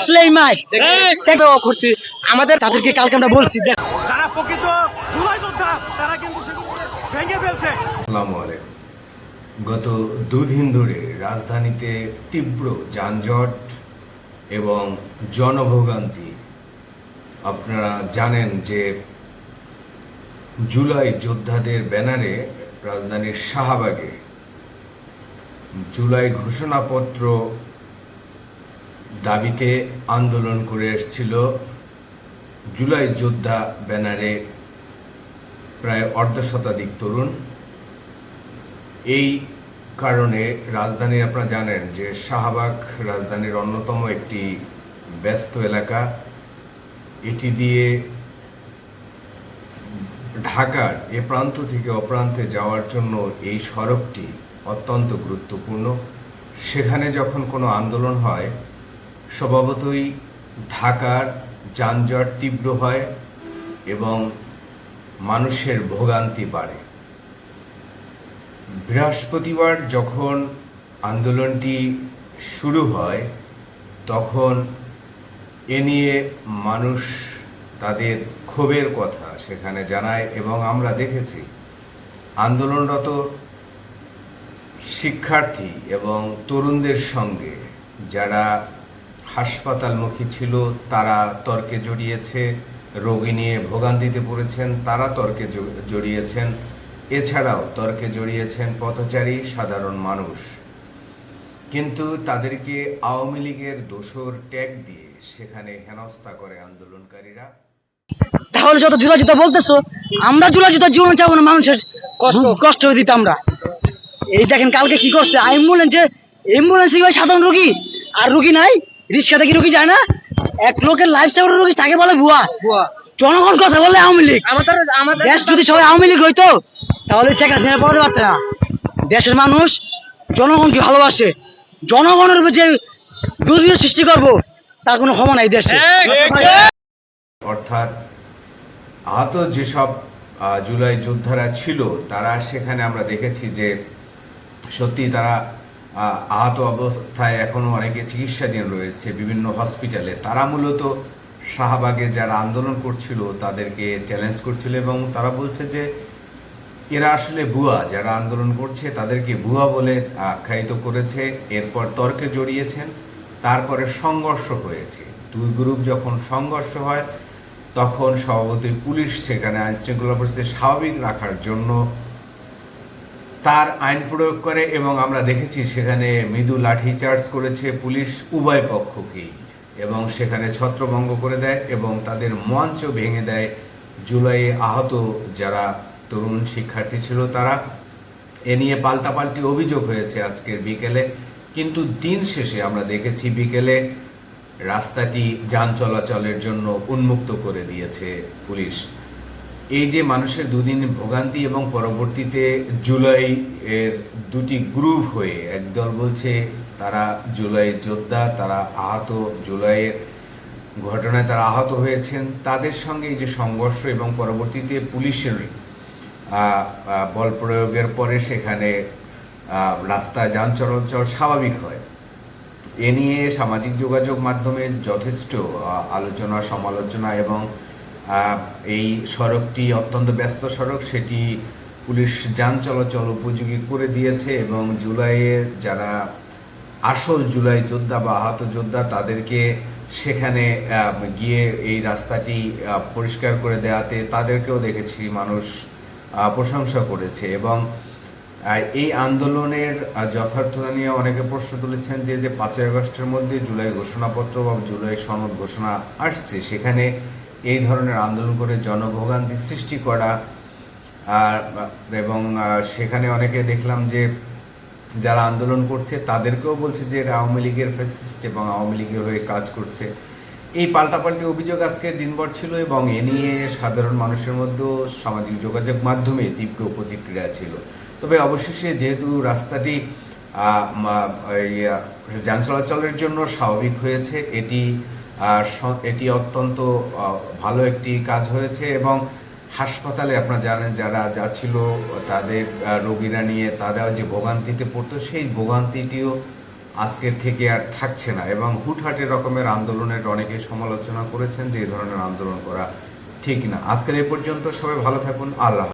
আসলেই মাস। করছি। আমাদের তাদেরকে কালকে আমরা বলছি দেখ। যারা প্রকৃত তারা কিন্তু ভেঙে ফেলছে। গত দুদিন ধরে রাজধানীতে তীব্র যানজট এবং জনভোগান্তি। আপনারা জানেন যে জুলাই যোদ্ধাদের ব্যানারে রাজধানীর শাহবাগে জুলাই ঘোষণাপত্র দাবিতে আন্দোলন করে এসেছিল জুলাই যোদ্ধা ব্যানারে প্রায় অর্ধ শতাধিক তরুণ। এই কারণে রাজধানী, আপনারা জানেন যে শাহবাগ রাজধানীর অন্যতম একটি ব্যস্ত এলাকা। এটি দিয়ে ঢাকার এ প্রান্ত থেকে অপ্রান্তে যাওয়ার জন্য এই সড়কটি অত্যন্ত গুরুত্বপূর্ণ। সেখানে যখন কোনো আন্দোলন হয় স্বভাবতই ঢাকার যানজট তীব্র হয় এবং মানুষের ভোগান্তি বাড়ে। বৃহস্পতিবার যখন আন্দোলনটি শুরু হয়, তখন এ নিয়ে মানুষ তাদের ক্ষোভের কথা সেখানে জানায় এবং আমরা দেখেছি আন্দোলনরত শিক্ষার্থী এবং তরুণদের সঙ্গে যারা হাসপাতালমুখী ছিল তারা তর্কে জড়িয়েছে রোগী নিয়ে ভোগান্তিতে পড়েছেন তারা তর্কে জড়িয়েছেন। এছাড়াও তর্কে জড়িয়েছেন পথচারী সাধারণ মানুষ। কিন্তু তাদেরকে আওয়ামী লীগের দোসর ট্যাগ দিয়ে সেখানে হেনস্থা করে আন্দোলনকারীরা। তাহলে যত জুলা জুতা বলতেছো আমরা জুলা জুতা জীবন চাবো না মানুষের কষ্ট কষ্ট দিতে আমরা। এই দেখেন কালকে কি করছে? অ্যাম্বুলেন্সে অ্যাম্বুলেন্সে সাধারণ রুগী? আর রুগী নাই? রিক্সা থেকে রোগী যায় না? এক লোকের লাইফ সাপোর্ট রোগী তাকে বলে ভুয়া। জনগণ কথা বলে আওয়ামী লীগ। দেশ যদি সবাই আওয়ামী লীগ হইতো তাহলে শেখ হাসিনা পড়াতে পারত না। দেশের মানুষ জনগণকে ভালোবাসে। জনগণের উপর যে দুর্বৃত্ত সৃষ্টি করব তার কোনো ক্ষমা নাই দেশে। অর্থাৎ আহত যেসব জুলাই যোদ্ধারা ছিল তারা সেখানে আমরা দেখেছি যে সত্যি তারা আহত অবস্থায় এখনও অনেকে চিকিৎসাধীন রয়েছে বিভিন্ন হসপিটালে। তারা মূলত শাহবাগে যারা আন্দোলন করছিল, তাদেরকে চ্যালেঞ্জ করছিল এবং তারা বলছে যে, এরা আসলে ভুয়া, যারা আন্দোলন করছে তাদেরকে ভুয়া বলে আখ্যায়িত করেছে, এরপর তর্কে জড়িয়েছেন, তারপরে সংঘর্ষ হয়েছে। দুই গ্রুপ যখন সংঘর্ষ হয়, তখন স্বভাবতই পুলিশ সেখানে আইনশৃঙ্খলা পরিস্থিতি স্বাভাবিক রাখার জন্য তার আইন প্রয়োগ করে এবং আমরা দেখেছি সেখানে মৃদু লাঠি চার্জ করেছে পুলিশ উভয় পক্ষকেই এবং সেখানে ছত্রভঙ্গ করে দেয় এবং তাদের মঞ্চ ভেঙে দেয় জুলাইয়ে আহত যারা তরুণ শিক্ষার্থী ছিল তারা। এ নিয়ে পাল্টাপাল্টি অভিযোগ হয়েছে আজকের বিকেলে, কিন্তু দিন শেষে আমরা দেখেছি বিকেলে রাস্তাটি যান চলাচলের জন্য উন্মুক্ত করে দিয়েছে পুলিশ। এই যে মানুষের দুদিন ভোগান্তি এবং পরবর্তীতে জুলাই এর দুটি গ্রুপ হয়ে একদল বলছে তারা জুলাই যোদ্ধা তারা আহত জুলাইয়ের ঘটনায় তারা আহত হয়েছেন। তাদের সঙ্গে এই যে সংঘর্ষ এবং পরবর্তীতে পুলিশের বল প্রয়োগের পরে সেখানে আহ, রাস্তায় যান চলাচল স্বাভাবিক হয়। এ নিয়ে সামাজিক যোগাযোগ মাধ্যমে যথেষ্ট আলোচনা সমালোচনা এবং এই সড়কটি অত্যন্ত ব্যস্ত সড়ক। সেটি পুলিশ যান চলাচল উপযোগী করে দিয়েছে এবং জুলাইয়ে যারা আসল জুলাই যোদ্ধা বা আহত যোদ্ধা, তাদেরকে সেখানে গিয়ে এই রাস্তাটি পরিষ্কার করে দেওয়াতে তাদেরকেও দেখেছি মানুষ প্রশংসা করেছে এবং এই আন্দোলনের যথার্থতা নিয়ে অনেকে প্রশ্ন তুলেছেন যে যে পাঁচই আগস্টের মধ্যে জুলাই ঘোষণাপত্র বা জুলাই সনদ ঘোষণা আসছে, সেখানে এই ধরনের আন্দোলন করে জনভোগান্তি সৃষ্টি করা, আর, এবং সেখানে অনেকে দেখলাম যে যারা আন্দোলন করছে তাদেরকেও বলছে যে এটা আওয়ামী লীগের ফ্যাসিস্ট এবং আওয়ামী লীগের হয়ে কাজ করছে। এই পাল্টাপাল্টি অভিযোগ আজকে দিনভর ছিল এবং এ নিয়ে সাধারণ মানুষের মধ্যেও সামাজিক যোগাযোগ মাধ্যমে তীব্র প্রতিক্রিয়া ছিল। তবে অবশেষে যেহেতু রাস্তাটি যান চলাচলের জন্য স্বাভাবিক হয়েছে, এটি এটি অত্যন্ত ভালো একটি কাজ হয়েছে এবং হাসপাতালে আপনারা জানেন যারা যাচ্ছিল তাদের রোগীরা নিয়ে তারা যে ভোগান্তিতে পড়তো, সেই ভোগান্তিটিও আজকের থেকে আর থাকছে না এবং হুটহাটে রকমের আন্দোলনের অনেকে সমালোচনা করেছেন যে এই ধরনের আন্দোলন করা ঠিক না। আজকের এই পর্যন্ত সবাই ভালো থাকুন, আল্লাহ